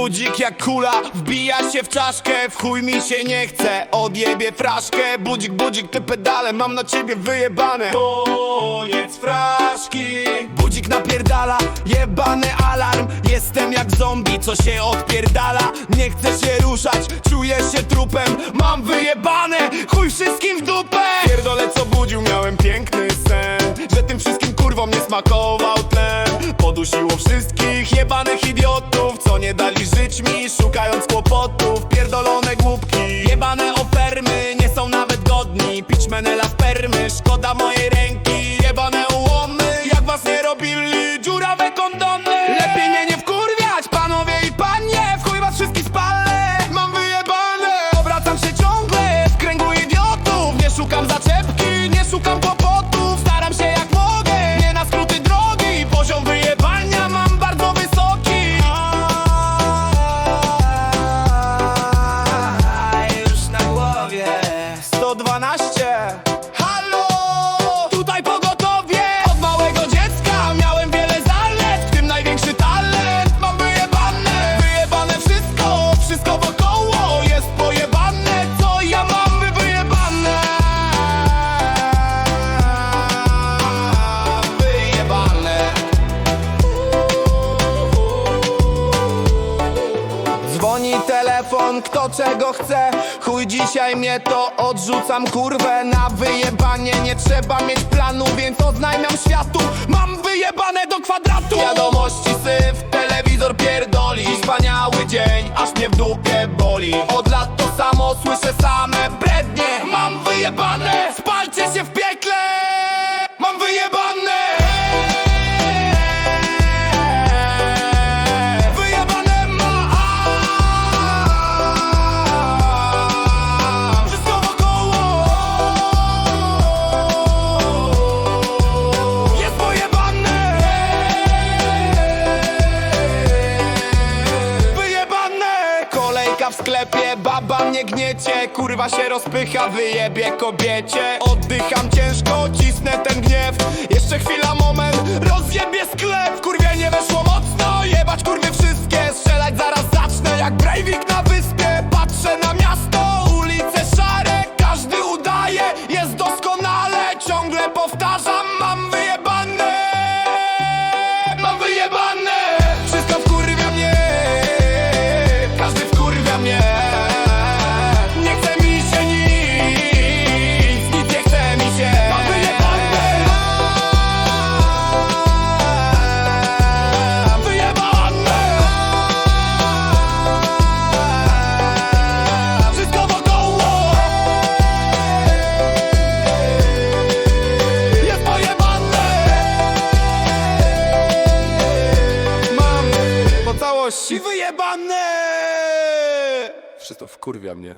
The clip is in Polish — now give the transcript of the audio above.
Budzik jak kula, wbija się w czaszkę W chuj mi się nie chce, odjebie fraszkę Budzik, budzik, te pedale, mam na ciebie wyjebane Koniec fraszki Budzik napierdala, jebany alarm Jestem jak zombie, co się odpierdala Nie chcę się ruszać, czuję się trupem miałem piękny sen Że tym wszystkim kurwom nie smakował tlen. Podusiło wszystkich jebanych idiotów Co nie dali żyć mi, szukając kłopotów. Pierdolone głupki, jebane telefon, kto czego chce. Chuj dzisiaj mnie to odrzucam kurwę Na wyjebanie. Nie trzeba mieć planu Więc oznajmiam światu. Mam wyjebane do kwadratu. Wiadomości syf, telewizor pierdoli. Wspaniały dzień, aż mnie w dupie boli. Od lat to samo, słyszę same brednie. Mam wyjebane, w sklepie, baba mnie gniecie Kurwa się rozpycha, wyjebie kobiecie. Oddycham ciężko, cisnę ten gniew. Jeszcze chwila, moment, rozjebie sklep. Kurwie nie weszło całości. Wyjebane! Wszystko wkurwia mnie